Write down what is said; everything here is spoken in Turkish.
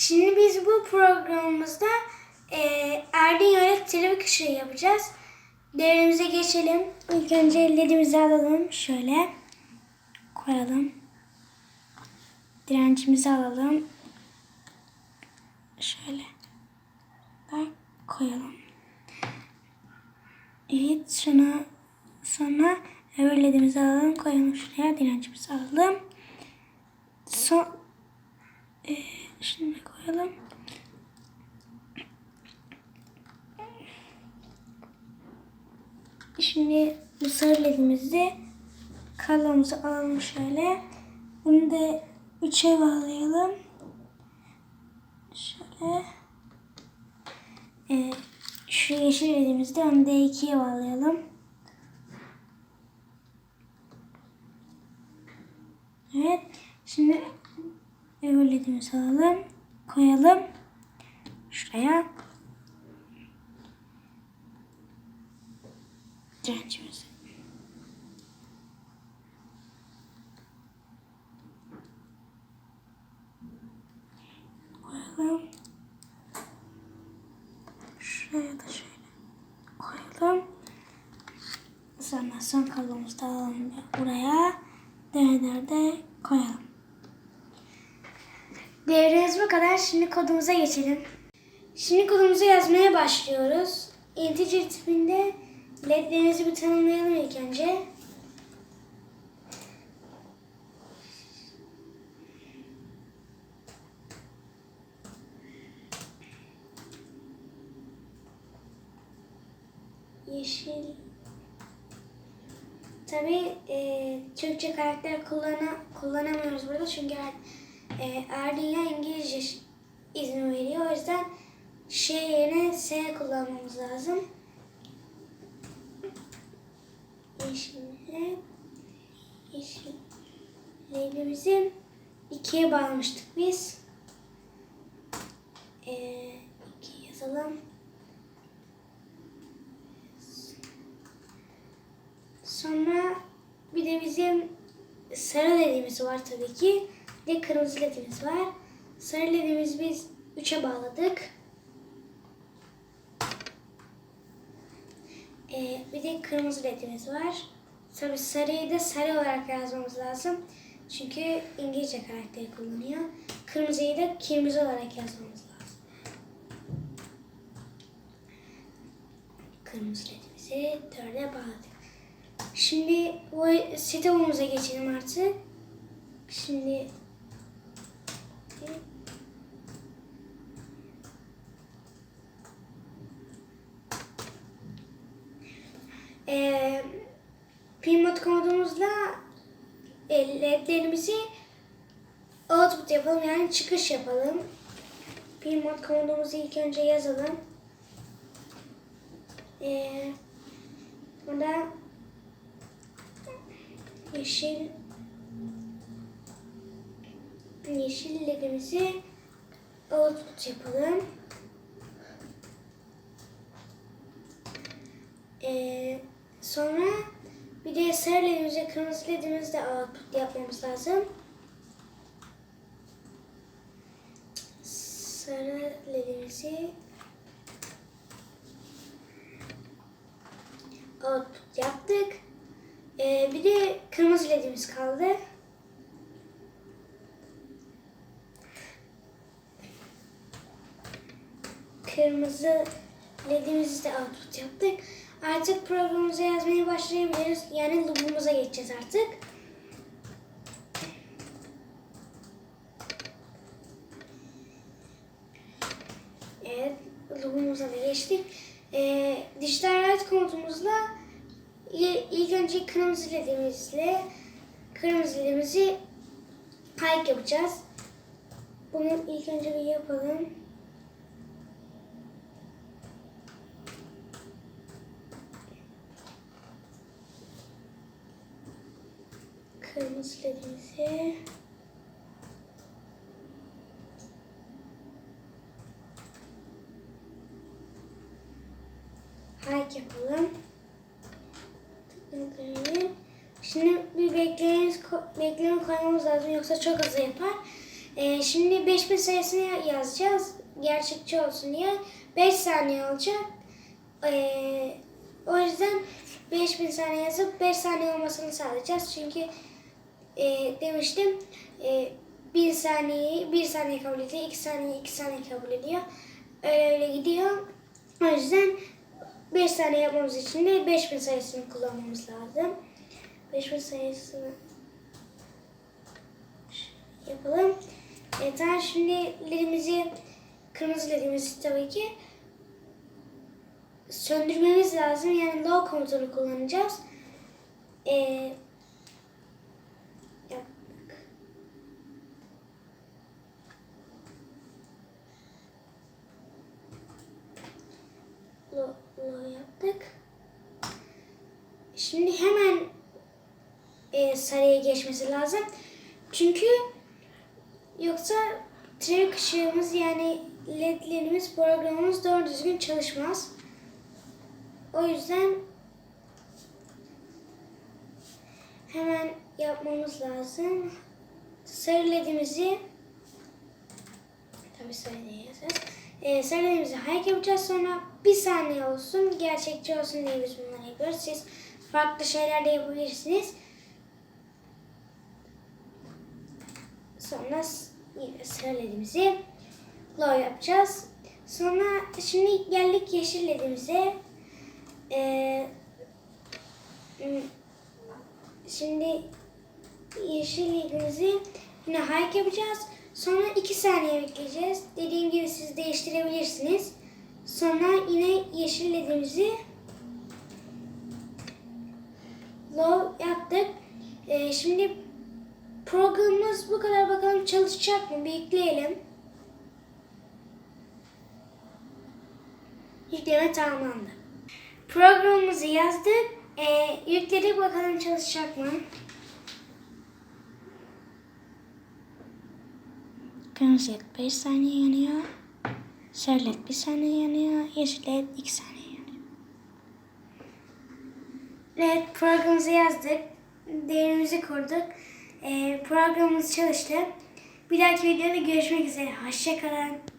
Şimdi biz bu programımızda e, Erdinyo ile trafik ışığı yapacağız. Devremize geçelim. İlk önce ledimizi alalım. Şöyle koyalım. Direncimizi alalım. Şöyle bak koyalım. Evet şuna sonra öbür ledimizi alalım koyalım şuraya direncimizi alalım. Son e, şimdi koyalım. Şimdi bu sarı ledimizi kablomuzu alalım şöyle. Bunu da 3'e bağlayalım. Şöyle. Ee, şu yeşil ledimizi de onu da 2'ye bağlayalım. Evet. Şimdi öbür ledimizi alalım. Koyalım. Şuraya. Direncimizi. Koyalım. Şuraya da şöyle koyalım. Sonra son kablomuzu da alalım buraya. Devreleri de koyalım. Devremiz bu kadar. Şimdi kodumuza geçelim. Şimdi kodumuzu yazmaya başlıyoruz. Integer tipinde ledlerimizi bir tanımlayalım ilk önce. Yeşil. Tabii e, Türkçe karakter kullana, kullanamıyoruz burada çünkü e, Arduino İngilizce ş- izin veriyor. O yüzden şey yerine S kullanmamız lazım. Yeşille yeşil renkimizi ikiye bağlamıştık biz. E, iki yazalım. Sonra bir de bizim sarı ledimiz var tabii ki. De kırmızı ledimiz var. Sarı ledimizi biz 3'e bağladık. Ee, bir de kırmızı ledimiz var. Tabii sarıyı da sarı olarak yazmamız lazım. Çünkü İngilizce karakteri kullanıyor. Kırmızıyı da kırmızı olarak yazmamız lazım. Kırmızı ledimizi dörde bağladık. Şimdi bu setup'ımıza geçelim artık. Şimdi Eee Pimot komutumuzla e, ledlerimizi output yapalım yani çıkış yapalım. Pimot komutumuzu ilk önce yazalım. Eee burada yeşil yeşil ledimizi output yapalım. Ee, sonra bir de sarı ledimize kırmızı ledimizi de output yapmamız lazım. Sarı ledimizi output yaptık. Ee, bir de kırmızı ledimiz kaldı. Kırmızı ledimizi de output yaptık. Artık programımıza yazmaya başlayabiliriz. Yani loop'umuza geçeceğiz artık. Evet, loop'umuza da geçtik. Ee, dijital write komutumuzla İlk önce kırmızı ledimizle kırmızı ledimizi hike yapacağız. Bunu ilk önce bir yapalım. Kırmızı ledimizi hike yapalım. Şimdi bir bekleyeniz, bekleme koymamız lazım yoksa çok hızlı yapar. Ee, şimdi 5000 sayısını yazacağız. Gerçekçi olsun diye. 5 saniye olacak. Ee, o yüzden 5000 saniye yazıp 5 saniye olmasını sağlayacağız. Çünkü e, demiştim e, 1 saniyeyi 1 saniye kabul ediyor. 2 saniye 2 saniye kabul ediyor. Öyle öyle gidiyor. O yüzden 5 saniye yapmamız için de 5000 sayısını kullanmamız lazım. 5000 sayısını yapalım. E, şimdi ledimizi, kırmızı ledimizi tabii ki söndürmemiz lazım. Yani low komutunu kullanacağız. E, yaptık. Low, low yaptık. Şimdi hemen e, sarıya geçmesi lazım. Çünkü yoksa trafik ışığımız yani ledlerimiz programımız doğru düzgün çalışmaz. O yüzden hemen yapmamız lazım. Sarı ledimizi tabii sarı yazacağız. Ee, sarı ledimizi hayal yapacağız sonra bir saniye olsun gerçekçi olsun diye biz bunları yapıyoruz. Siz farklı şeyler de yapabilirsiniz. Sonra yine sarı ledimizi low yapacağız. Sonra şimdi geldik yeşil ledimize. Ee, şimdi yeşil ledimizi yine hike yapacağız. Sonra 2 saniye bekleyeceğiz. Dediğim gibi siz değiştirebilirsiniz. Sonra yine yeşil ledimizi low yaptık. Ee, şimdi programımız bu kadar bakalım çalışacak mı? Bir yükleyelim. Yükleme tamamlandı. Programımızı yazdık. Ee, yükledik bakalım çalışacak mı? Led 5 saniye yanıyor. Sarı led 1 saniye yanıyor. Yeşil led 2 saniye yanıyor. Evet programımızı yazdık. Değerimizi kurduk. Ee, programımız çalıştı. Bir dahaki videoda görüşmek üzere. Hoşçakalın.